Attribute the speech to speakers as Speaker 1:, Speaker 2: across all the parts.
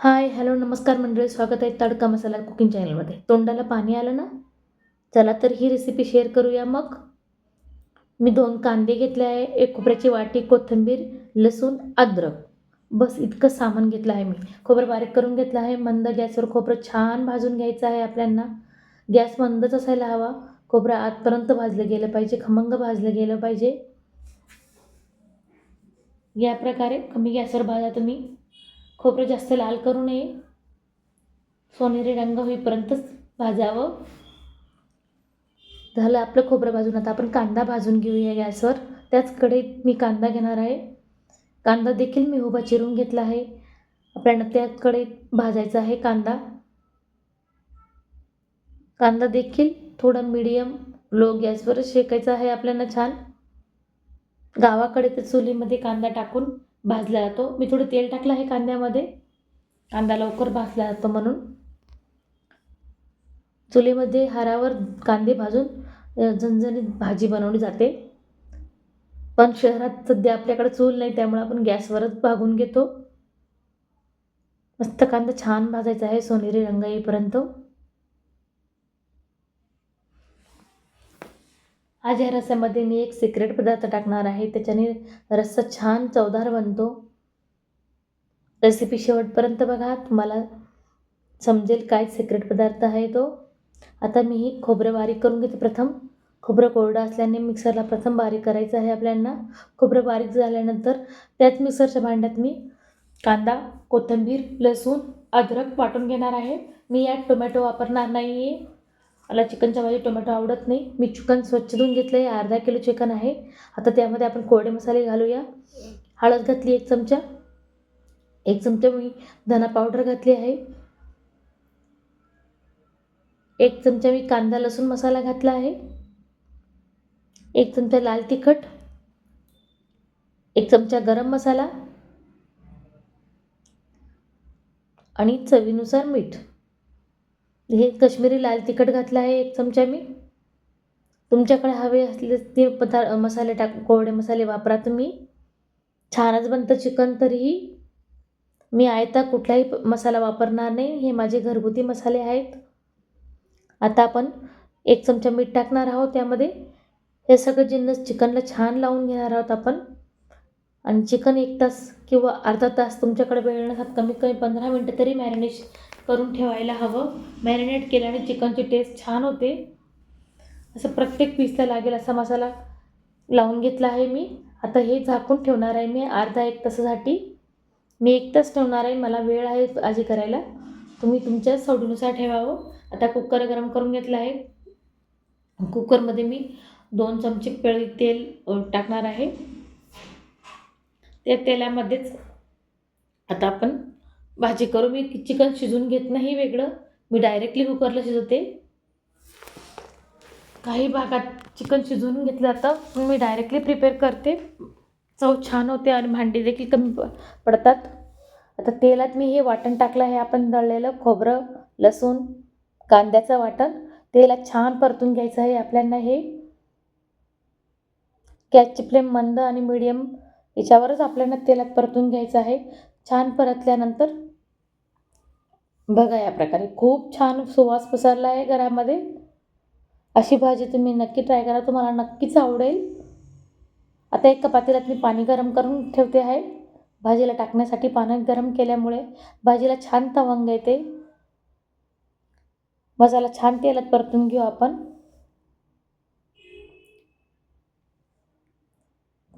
Speaker 1: Hi hello नमस्कार मंडळी स्वागत आहे तडका मसाला कुकिंग चॅनलमध्ये. तोंडाला पाणी आलं ना? चला तर ही रेसिपी शेअर करूया मग. मी दोन कांदे घेतले आहे एक खोबऱ्याची वाटी कोथिंबीर लसूण अद्रक. बस इतकं सामान घेतलं आहे मी. खोबरं बारीक करून घेतलं आहे. मंद गॅसवर खोबरं छान भाजून घ्यायचं आहे आपल्यांना. गॅस मंदच असायला हवा. खोबरं आतपर्यंत भाजलं गेलं पाहिजे खमंग भाजलं गेलं पाहिजे. या प्रकारे कमी गॅसवर भाजा तुम्ही. खोबरं जास्त लाल करू नये. सोनेरी रंग होईपर्यंतच भाजावं. झालं आपलं खोबरं भाजून. आता आपण कांदा भाजून घेऊया गॅसवर. त्याच कढईत मी कांदा घेणार आहे. कांदा देखील मी उभा चिरून घेतला आहे. आपल्याला त्याच कढईत भाजायचा आहे कांदा. कांदा देखील थोडा मीडियम लो गॅसवर शेकायचा आहे आपल्याला छान. गावाकडे तर चुलीमध्ये कांदा टाकून भाजला जातो. मी थोडं तेल टाकलं आहे कांद्यामध्ये. कांदा लवकर भाजला जातो म्हणून. चुलीमध्ये हारावर कांदे भाजून झणझणीत भाजी बनवली जाते. पण शहरात सध्या आपल्याकडे चूल नाही त्यामुळे आपण गॅसवरच भागून घेतो. मस्त कांदा छान भाजायचा आहे सोनेरी रंग येईपर्यंत. आज या रस्स्यामध्ये मी एक सिक्रेट पदार्थ टाकणार आहे. त्याच्याने रस्सा छान चवदार बनतो. रेसिपी शेवटपर्यंत बघा तुम्हाला समजेल काय सिक्रेट पदार्थ आहे तो. आता मी ही खोबरं बारीक करून घेते प्रथम. खोबरं कोरडं असल्याने मिक्सरला प्रथम बारीक करायचं आहे आपल्याला. खोबरं बारीक झाल्यानंतर त्याच मिक्सरच्या भांड्यात मी कांदा कोथिंबीर लसूण अद्रक वाटून घेणार आहे. मी यात टोमॅटो वापरणार नाही आहे मला चिकनच्या भाजी टोमॅटो आवडत नाही. मी चिकन स्वच्छ धुवून घेतलं आहे अर्धा किलो चिकन आहे. आता त्यामध्ये आपण कोरडे मसाले घालूया. हळद घातली एक चमचा. एक चमचा मी धना पावडर घातली आहे. एक चमचा मी कांदा लसूण मसाला घातला आहे. एक चमचा लाल तिखट. एक चमचा गरम मसाला. आणि चवीनुसार मीठ. हे कश्मीरी लाल तिखट घातलं आहे एक चमचा मी. तुमच्याकडे हवे असले ते पदार्थ मसाले टाक कोरडे मसाले वापरा तुम्ही. छानच बनतं चिकन तरीही. मी आयता कुठलाही मसाला वापरणार नाही. हे माझे घरगुती मसाले आहेत. आता आपण एक चमचा मीठ टाकणार आहोत त्यामध्ये. हे सगळं जिन्नस चिकनला छान लावून घेणार आहोत आपण. आणि चिकन एक तास किंवा अर्धा तास तुमच्याकडे वेळ नसतात कमीत कमी पंधरा मिनटं तरी मॅरिनेश करून ठेवायला हवं. मॅरिनेट केल्याने चिकनची टेस्ट छान होते. असं प्रत्येक पीसला लागेल असा मसाला लावून घेतला आहे मी. आता हे झाकून ठेवणार आहे मी अर्धा एक तासासाठी. मी एक तास ठेवणार आहे मला वेळ आहे आजी करायला. तुम्ही तुमच्या सवडीनुसार ठेवावं. आता कुकर गरम करून घेतला आहे. कुकरमध्ये मी दोन चमचे पेळी तेल टाकणार आहे. त्या तेलामध्येच आता आपण भाजी करू मी चिकन शिजवून घेत नाही वेगळं. मी डायरेक्टली कुकरला शिजवते. काही भागात चिकन शिजवून घेतलं जातं पण मी डायरेक्टली प्रिपेअर करते. चव छान होते आणि भांडी देखील कमी प पडतात. आता तेलात मी हे वाटण टाकलं आहे. आपण दळलेलं खोबरं लसूण कांद्याचं वाटण. तेलात छान परतून घ्यायचं आहे आपल्याला हे. गॅसची फ्लेम मंद आणि मिडियम याच्यावरच आपल्याला तेलात परतून घ्यायचं आहे. छान परतल्यानंतर बघा या प्रकारे खूप छान सुवास पसरला आहे घरामध्ये. अशी भाजी तुम्ही नक्की ट्राय करा तुम्हाला नक्कीच आवडेल. आता एक पातेल्यात मी पाणी गरम करून ठेवते आहे. भाजीला टाकण्यासाठी पाणी गरम केल्यामुळे भाजीला छान तवंग येते. मसाला छान तेलात परतून घेऊ आपण.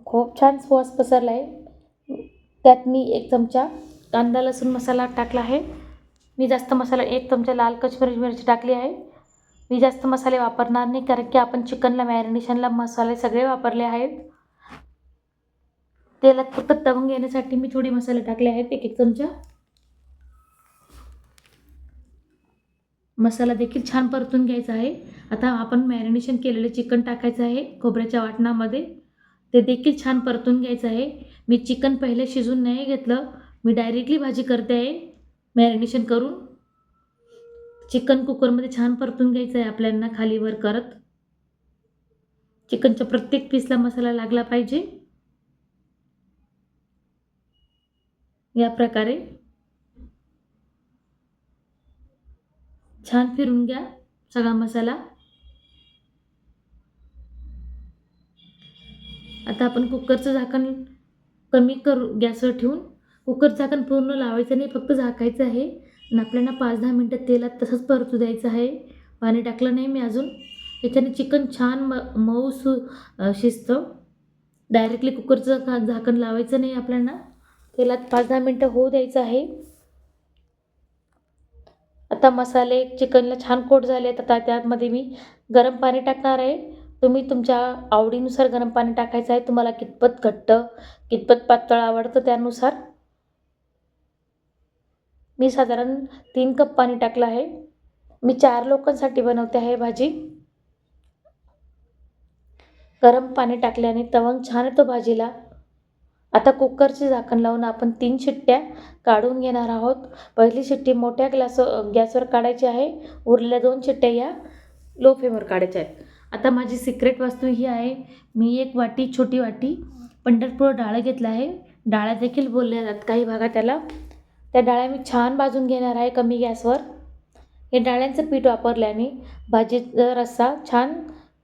Speaker 1: खूप छान सुवास पसरला आहे. त्यात मी एक चमचा कांदा लसूण मसाला टाकला आहे. मी जास्त मसाला एक चमचा लाल कश्मीरी मिरची टाकली आहे. मी जास्त मसाले वापरणार नाही कारण की आपण चिकनला मॅरिनेशनला मसाले सगळे वापरले आहेत. तेलात फक्त तवंग येण्यासाठी मी थोडे मसाले टाकले आहेत एक एक चमचा. मसाला देखील छान परतून घ्यायचा आहे. आता आपण मॅरिनेशन केलेले चिकन टाकायचं आहे खोबऱ्याच्या वाटणामध्ये. ते देखील छान परतून घ्यायचं आहे. मी चिकन पहिले शिजून नाही घेतलं. मी डायरेक्टली भाजी करते आहे. मॅरिनेशन करून चिकन कुकरमध्ये छान परतून घ्यायचं आहे आपल्यांना खालीवर करत. चिकनच्या प्रत्येक पीसला मसाला लागला पाहिजे. या प्रकारे छान फिरून घ्या सगळा मसाला. आता आपण कुकरचं झाकण कमी करू गॅसवर ठेवून कुकर झाकण पूर्ण लावायचं नाही फक्त झाकायचं आहे. आणि आपल्याला पाच दहा मिनटं तेलात तसंच परतू द्यायचं आहे. पाणी टाकलं नाही मी अजून. याच्याने चिकन छान म मऊ सु शिजतं. डायरेक्टली कुकरचं का झाकण लावायचं नाही आपल्याला. तेलात पाच दहा मिनटं होऊ द्यायचं आहे. आता मसाले चिकनला छान कोट झाले आता त्यामध्ये मी गरम पाणी टाकणार आहे. तुम्ही तुमच्या आवडीनुसार गरम पाणी टाकायचं आहे. तुम्हाला कितपत घट्ट कितपत पातळ आवडतं त्यानुसार. मी साधारण तीन कप पाणी टाकलं आहे. मी चार लोकांसाठी बनवते आहे भाजी. गरम पाणी टाकल्याने तवंग छान येतो भाजीला. आता कुकरचे झाकण लावून आपण तीन शिट्ट्या काढून घेणार आहोत. पहिली शिट्टी मोठ्या ग्लास गॅसवर काढायची आहे. उरलेल्या दोन शिट्ट्या या लो फ्लेमवर काढायच्या आहेत. आता माझी सिक्रेट वस्तू ही आहे. मी एक वाटी छोटी वाटी पंढरपूर डाळ घेतला आहे. डाळ्या देखील बोलल्या जातात काही भागात त्याला. त्या डाळ्या मी छान भाजून घेणार आहे कमी गॅसवर. हे डाळ्यांचं पीठ वापरल्याने भाजीचा रस्सा छान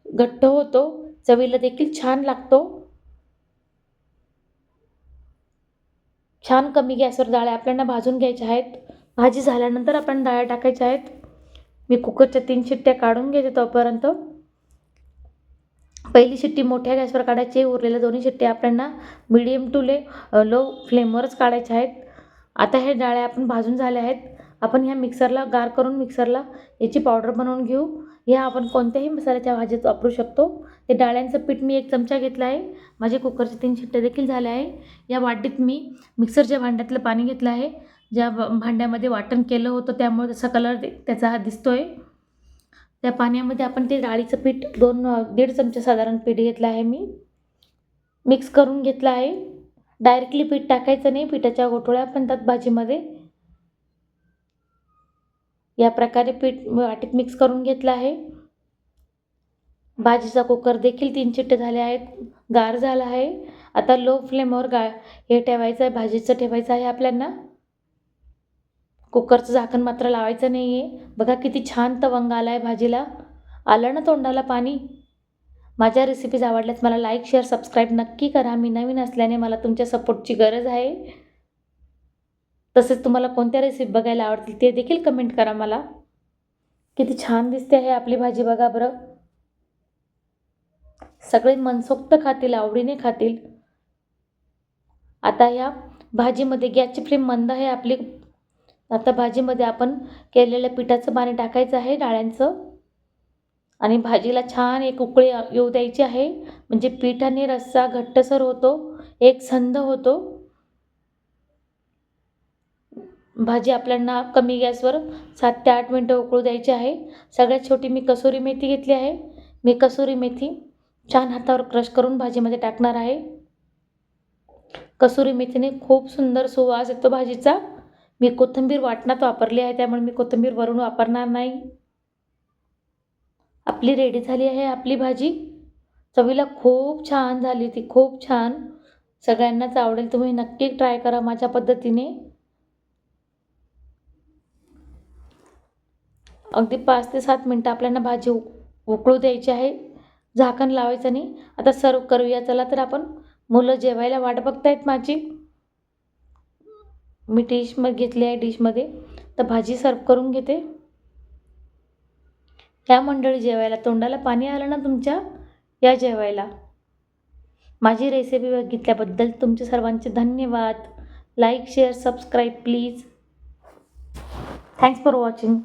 Speaker 1: घट्ट होतो चवीला देखील छान लागतो. छान कमी गॅसवर डाळ्या आपल्याला भाजून घ्यायच्या आहेत. भाजी झाल्यानंतर आपण डाळ्या टाकायच्या आहेत. मी कुकरच्या तीन शिट्ट्या काढून घेते तोपर्यंत. पहिली शिट्टी मोठ्या गॅसवर काढायची उरलेल्या दोन्ही शिट्ट्या आपल्याला मिडियम टू ले लो फ्लेमवरच काढायच्या आहेत. आता हे डाळ्या आपण भाजून झाल्या आहेत. आपण ह्या मिक्सरला गार करून मिक्सरला याची पावडर बनवून घेऊ. ह्या आपण कोणत्याही मसाल्याच्या भाजीत वापरू शकतो. हे डाळ्यांचं पीठ मी एक चमचा घेतला आहे. माझे कुकरचे तीन शिट्टे देखील झाले आहे. या वाटीत मी मिक्सरच्या भांड्यातलं पाणी घेतलं आहे. ज्या भांड्यामध्ये वाटण केलं होतं त्यामुळे त्याचा कलर त्याचा हा दिसतो आहे त्या पाण्यामध्ये आपण ते डाळीचं पीठ दोन दीड चमचा साधारण पीठ घेतलं आहे मी. मिक्स करून घेतलं आहे. डायरेक्टली पीठ टाकायचं नाही पिठाच्या गोठोळ्या बनतात भाजीमध्ये. या प्रकारे पीठ वाटीत मिक्स करून घेतलं आहे. भाजीचा कुकर देखील तीन चिट्टे झाले आहेत गार झाला आहे. आता लो फ्लेमवर गा हे ठेवायचं आहे भाजीचं ठेवायचं आहे आपल्यांना. कुकरचं झाकण मात्र लावायचं नाही आहे बघा किती छान तवंग आला आहे भाजीला. आलं ना तोंडाला पाणी? माझ्या रेसिपीज आवडल्यास मला लाईक शेअर सबस्क्राईब नक्की करा. मी नवीन असल्याने मला तुमच्या सपोर्टची गरज आहे. तसेच तुम्हाला कोणत्या रेसिपी बघायला आवडतील ते देखील कमेंट करा मला. किती छान दिसते आहे आपली भाजी बघा बरं. सगळे मनसोक्त खातील आवडीने खातील. आता ह्या भाजीमध्ये गॅसची फ्लेम मंद आहे आपली. आता भाजीमध्ये आपण केलेल्या पिठाचं पाणी टाकायचं आहे डाळ्यांचं. आणि भाजीला छान एक उकळी येऊ द्यायची आहे. म्हणजे पिठाने रस्सा घट्टसर होतो एक संध होतो. भाजी आपल्यांना कमी गॅसवर सात ते आठ मिनटं उकळू द्यायची आहे. सगळ्यात छोटी मी कसुरी मेथी घेतली आहे. मी कसुरी मेथी छान हातावर क्रश करून भाजीमध्ये टाकणार आहे. कसुरी मेथीने खूप सुंदर सुवास येतो भाजीचा. मी कोथिंबीर वाटणात वापरली आहे त्यामुळे मी कोथिंबीर वरून वापरणार नाही. आपली रेडी झाली आहे आपली भाजी. चवीला खूप छान झाली ती खूप छान. सगळ्यांनाच आवडेल तुम्ही नक्की ट्राय करा माझ्या पद्धतीने. अगदी पाच ते सात मिनटं आपल्याला भाजी उक उकळू द्यायची आहे. झाकण लावायचं नाही. आता सर्व करूया. चला तर आपण मुलं जेवायला वाट बघतायत माझी. मी डिश मग घेतली आहे डिशमध्ये तर भाजी सर्व करून घेते. या मंडळी जेवायला तोंडाला पाणी आलं ना तुमच्या? या जेवायला. माझी रेसिपी बघितल्याबद्दल तुमचे सर्वांचे धन्यवाद. Like share subscribe please thanks for watching